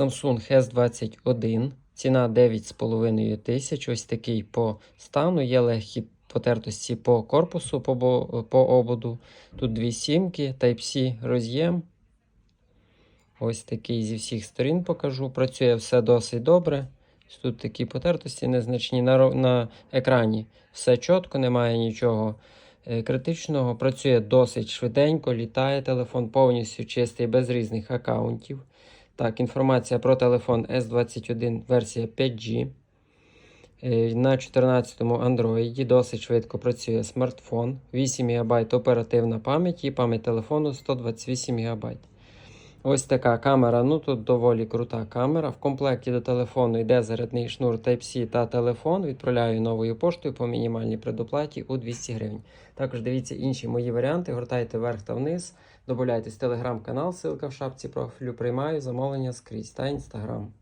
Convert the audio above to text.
Samsung S21, ціна 9,5 тисяч. Ось такий по стану. Є легкі потертості по корпусу, по, по ободу. Тут дві сімки, Type-C роз'єм. Ось такий зі всіх сторін покажу. Працює все досить добре. Тут такі потертості незначні. На, на екрані все чітко, немає нічого е, критичного. Працює досить швиденько, літає телефон повністю чистий, без різних аккаунтів. Так, інформація про телефон S21 версія 5G. Е, На 14-му Android досить швидко працює смартфон. 8 ГБ оперативна пам'ять і пам'ять телефону 128 ГБ. Ось така камера. Ну тут доволі крута камера. В комплекті до телефону йде зарядний шнур Type-C та телефон. Відправляю новою поштою по мінімальній предоплаті у 200 гривень. Також дивіться інші мої варіанти. Гортайте вверх та вниз. Добавляйтесь в телеграм-канал, ссылка в шапці профілю. Приймаю замовлення скрізь та інстаграм.